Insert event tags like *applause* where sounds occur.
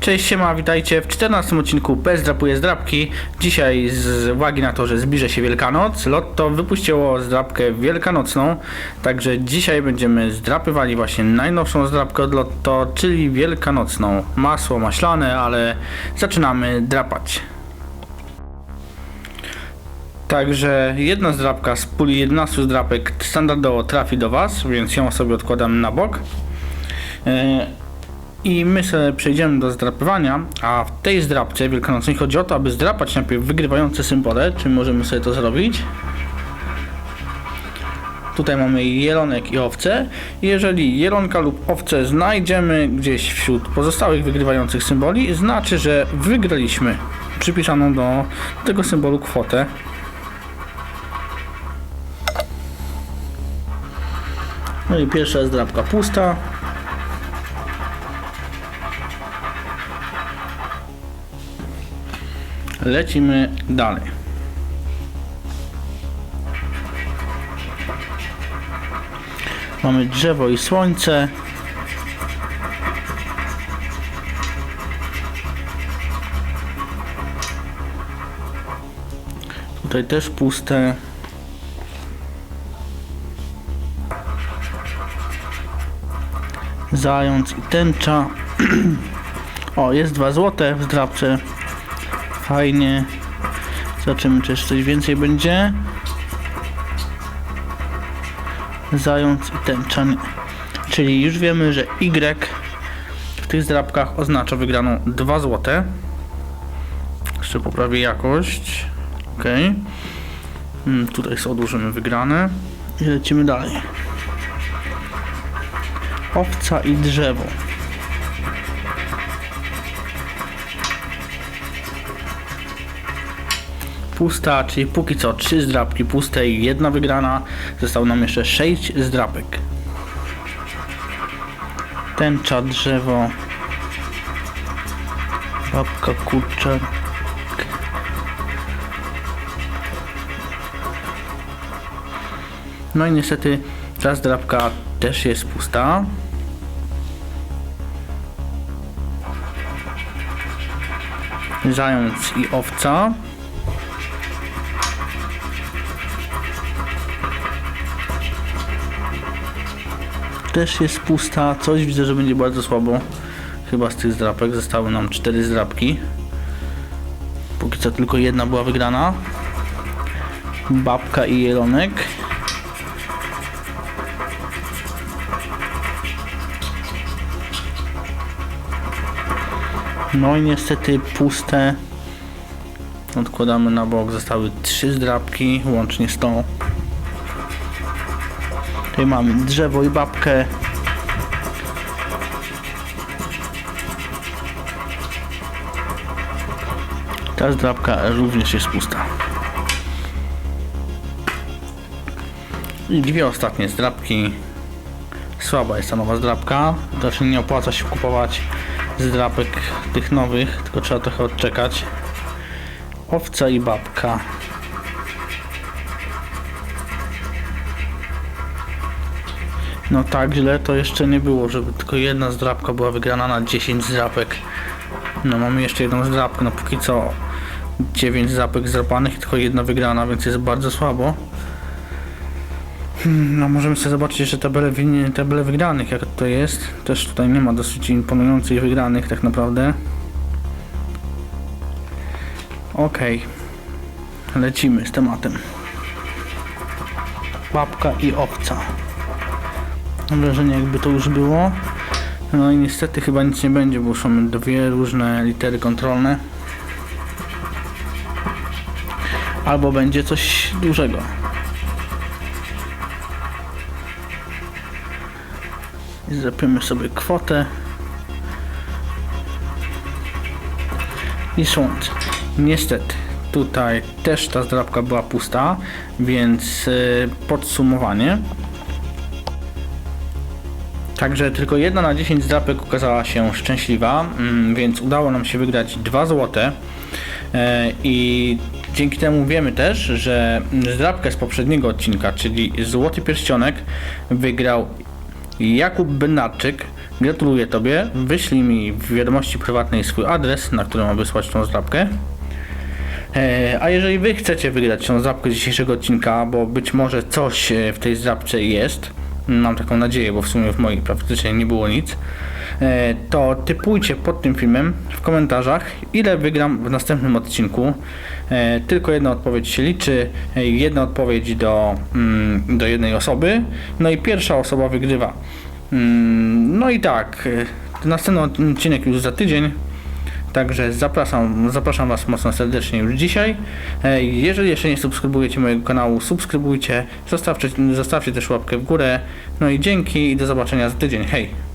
Cześć, siema, witajcie w 14 odcinku PS Drapuje Zdrapki. Dzisiaj z uwagi na to, że zbliża się Wielkanoc, Lotto wypuściło zdrapkę wielkanocną, także dzisiaj będziemy zdrapywali właśnie najnowszą zdrapkę od Lotto, czyli wielkanocną. Masło maślane, ale zaczynamy drapać. Także jedna zdrapka z puli 11 zdrapek standardowo trafi do Was, więc ją sobie odkładamy na bok. E, I my sobie przejdziemy do zdrapywania, a w tej zdrapce wielkanocnej chodzi o to, aby zdrapać najpierw wygrywające symbole, czy możemy sobie to zrobić. Tutaj mamy jelonek i owce. Jeżeli jelonka lub owce znajdziemy gdzieś wśród pozostałych wygrywających symboli, znaczy, że wygraliśmy przypisaną do tego symbolu kwotę. No i pierwsza zdrapka pusta. Lecimy dalej. Mamy drzewo i słońce. Tutaj też puste. Zając i tęcza. *clears throat* o, jest dwa złote w zdrapce. Fajnie. Zobaczymy, czy jeszcze coś więcej będzie. Zając i tęcza. nie. Czyli już wiemy, że Y w tych zdrapkach oznacza wygraną 2 złote. Jeszcze poprawię jakość. Ok. Mm, Tutaj są odłożymy wygrane. I lecimy dalej. Owca i drzewo. Pusta, czyli póki co trzy zdrapki puste i jedna wygrana. Zostało nam jeszcze sześć zdrapek. Tęcza, drzewo, babka, kurczak. No i niestety ta zdrapka też jest pusta. Zając i owca. Też jest pusta. Coś widzę, że będzie bardzo słabo. Chyba z tych zdrapek. Zostały nam cztery zdrapki. Póki co tylko jedna była wygrana. Babka i jelonek. No i niestety puste. Odkładamy na bok. Zostały trzy zdrapki, łącznie z tą. Tutaj mamy drzewo i babkę. Ta zdrabka również jest pusta. I dwie ostatnie zdrabki. Słaba jest ta nowa zdrabka. Znaczy nie opłaca się kupować zdrapek tych nowych, tylko trzeba trochę odczekać. Owca i babka. No tak źle to jeszcze nie było, żeby tylko jedna zdrapka była wygrana na 10 zdrapek. No mamy jeszcze jedną zdrapkę, no póki co 9 zdrapek zdrapanych i tylko jedna wygrana, więc jest bardzo słabo. Hmm, No możemy sobie zobaczyć jeszcze tabelę, tabelę wygranych, jak to jest. Też tutaj nie ma dosyć imponujących wygranych tak naprawdę. Okej. Lecimy z tematem. Babka i owca. Mam wrażenie jakby to już było. No i niestety chyba nic nie będzie, bo mamy dwie różne litery kontrolne. Albo będzie coś dużego. I zapiemy sobie kwotę. I słońce. Niestety, tutaj też ta zdrabka była pusta, więc yy, podsumowanie. Także tylko jedna na 10 zdrapek okazała się szczęśliwa, mm, więc udało nam się wygrać 2 złote. E, I dzięki temu wiemy też, że zdrapkę z poprzedniego odcinka, czyli Złoty Pierścionek, wygrał Jakub Benarczyk, Gratuluję Tobie. Wyślij mi w wiadomości prywatnej swój adres, na który mam wysłać tą zdrabkę. E, A jeżeli Wy chcecie wygrać tą zdrabkę z dzisiejszego odcinka, bo być może coś e, w tej zdrabce jest, mam taką nadzieję, bo w sumie w mojej praktycznie nie było nic, e, to typujcie pod tym filmem w komentarzach, ile wygram w następnym odcinku. E, Tylko jedna odpowiedź się liczy, e, jedna odpowiedź do, mm, do jednej osoby, no i pierwsza osoba wygrywa. Mm, No i tak, następny odcinek już za tydzień. Także zapraszam, zapraszam Was mocno serdecznie już dzisiaj. E, Jeżeli jeszcze nie subskrybujecie mojego kanału, subskrybujcie, zostawcie, zostawcie też łapkę w górę. No i dzięki i do zobaczenia za tydzień. Hej!